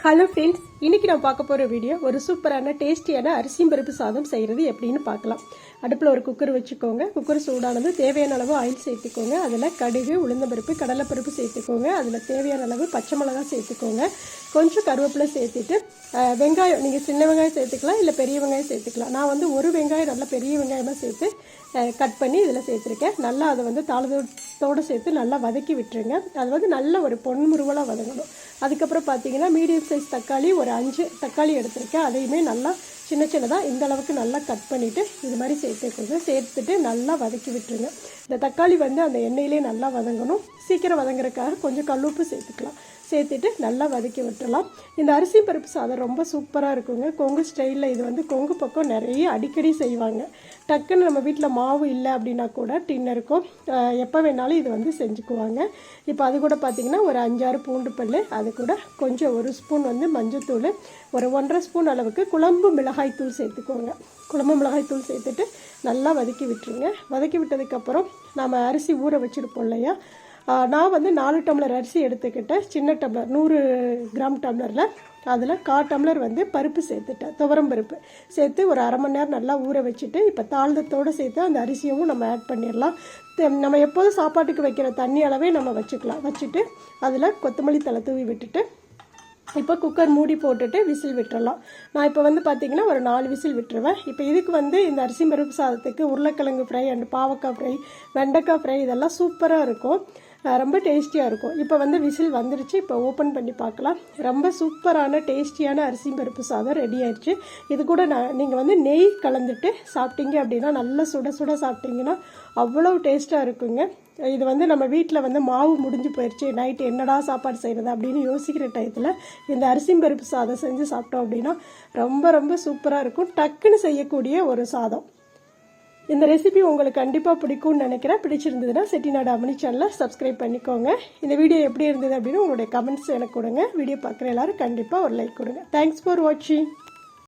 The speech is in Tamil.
হ্যালো ফ্রেন্ডস இன்றைக்கி நான் பார்க்க போகிற வீடியோ ஒரு சூப்பரான டேஸ்டியான அரிசியும் பருப்பு சாதம் செய்கிறது எப்படின்னு பார்க்கலாம். அடுப்பில் ஒரு குக்கர் வச்சுக்கோங்க. குக்கர் சூடானது தேவையான அளவு ஆயில் சேர்த்துக்கோங்க. அதில் கடுகு உளுந்தம்பருப்பு கடலைப்பருப்பு சேர்த்துக்கோங்க. அதில் தேவையான அளவு பச்சை மிளகா சேர்த்துக்கோங்க. கொஞ்சம் கருவேப்பிலை சேர்த்துட்டு வெங்காயம் நீங்கள் சின்ன வெங்காயம் சேர்த்துக்கலாம் இல்லை பெரிய வெங்காயம் சேர்த்துக்கலாம். நான் வந்து ஒரு வெங்காயம் நல்லா பெரிய வெங்காயமாக சேர்த்து கட் பண்ணி இதில் சேர்த்துருக்கேன். நல்லா அதை வந்து தாளதோடு சேர்த்து நல்லா வதக்கி விட்டுருங்க. அது வந்து நல்ல ஒரு பொன்முருவலாக வதங்கணும். அதுக்கப்புறம் பார்த்தீங்கன்னா மீடியம் சைஸ் தக்காளி ஒரு அஞ்சு தக்காளி எடுத்திருக்கேன். அதையுமே நல்லா சின்ன சின்னதாக இந்த அளவுக்கு நல்லா கட் பண்ணிவிட்டு இது மாதிரி சேர்த்துக்கோங்க சேர்த்துட்டு நல்லா வதக்கி விட்டுருங்க. இந்த தக்காளி வந்து அந்த எண்ணெயிலே நல்லா வதங்கணும். சீக்கிரம் வதங்குறதுக்காக கொஞ்சம் கல்லுப்பு சேர்த்துக்கலாம். சேர்த்துட்டு நல்லா வதக்கி விட்டுறலாம். இந்த அரிசி பருப்பு சாதம் ரொம்ப சூப்பராக இருக்குங்க. கொங்கு ஸ்டைலில் இது வந்து கொங்கு பக்கம் நிறைய அடிக்கடி செய்வாங்க. டக்குன்னு நம்ம வீட்டில் மாவு இல்லை அப்படின்னா கூட டின்னருக்கும் எப்போ வேணாலும் இது வந்து செஞ்சுக்குவாங்க. இப்போ அது கூட பார்த்திங்கன்னா ஒரு அஞ்சாறு பூண்டு பல் அது கூட கொஞ்சம் ஒரு ஸ்பூன் வந்து மஞ்சத்தூள் ஒரு ஒன்றரை ஸ்பூன் அளவுக்கு குழம்பு மிளகாய் தூள் சேர்த்துக்கோங்க. குழம்பு மிளகாய் தூள் சேர்த்துட்டு நல்லா வதக்கி விட்டுருங்க. வதக்கி விட்டதுக்கப்புறம் நம்ம அரிசி ஊற வச்சுருப்போம் இல்லையா? நான் வந்து நாலு டம்ளர் அரிசி எடுத்துக்கிட்டேன். சின்ன டம்ளர் நூறு கிராம் டம்ளரில். அதில் கா டம்ளர் வந்து பருப்பு சேர்த்துட்டேன். துவரம் பருப்பு சேர்த்து ஒரு அரை மணி நேரம் நல்லா ஊற வச்சுட்டு இப்போ தாழ்ந்தத்தோடு சேர்த்து அந்த அரிசியவும் நம்ம ஆட் பண்ணிடலாம். தெ- நம்ம எப்போதும் சாப்பாட்டுக்கு வைக்கிற தண்ணி அளவே நம்ம வச்சுக்கலாம். வச்சுட்டு அதில் கொத்தமல்லி தலை தூவி விட்டுட்டு இப்போ குக்கர் மூடி போட்டுட்டு விசில் விட்டுறலாம். நான் இப்போ வந்து பார்த்தீங்கன்னா ஒரு நாலு விசில் விட்டுருவேன். இப்போ இதுக்கு வந்து இந்த அரிசி பருப்பு சாதத்துக்கு உருளைக்கிழங்கு ஃப்ரை அண்ட் பாவக்காய் ஃப்ரை வெண்டைக்காய் ஃப்ரை இதெல்லாம் சூப்பராக இருக்கும். ரொம்ப டேஸ்டியாக இருக்கும். இப்போ வந்து விசில் வந்துருச்சு. இப்போ ஓப்பன் பண்ணி பார்க்கலாம். ரொம்ப சூப்பரான டேஸ்டியான அரிசி பருப்பு சாதம் ரெடி ஆயிடுச்சு இது கூட நான் நீங்கள் வந்து நெய் கலந்துட்டு சாப்பிட்டீங்க அப்படின்னா நல்லா சுட சுட சாப்பிட்டீங்கன்னா அவ்வளோ டேஸ்ட்டாக இருக்குங்க. இது வந்து நம்ம வீட்டில் வந்து மாவு முடிஞ்சு போயிடுச்சு நைட்டு என்னடா சாப்பாடு செய்கிறது அப்படின்னு யோசிக்கிற டயத்தில் இந்த அரிசி பருப்பு சாதம் செஞ்சு சாப்பிட்டோம் அப்படின்னா ரொம்ப ரொம்ப சூப்பராக இருக்கும். டக்குன்னு செய்யக்கூடிய ஒரு சாதம். இந்த ரெசிபி உங்களுக்கு கண்டிப்பாக பிடிக்கும்னு நினைக்கிறேன். பிடிச்சிருந்ததுன்னா செட்டிநாடு அமனி சேனலை சப்ஸ்கிரைப் பண்ணிக்கோங்க. இந்த வீடியோ எப்படி இருந்தது அப்படின்னு உங்களுடைய கமெண்ட்ஸ் எனக்கு கொடுங்க. வீடியோ பார்க்குற எல்லாரும் கண்டிப்பாக ஒரு லைக் கொடுங்க. தேங்க்ஸ் ஃபார் வாட்சிங்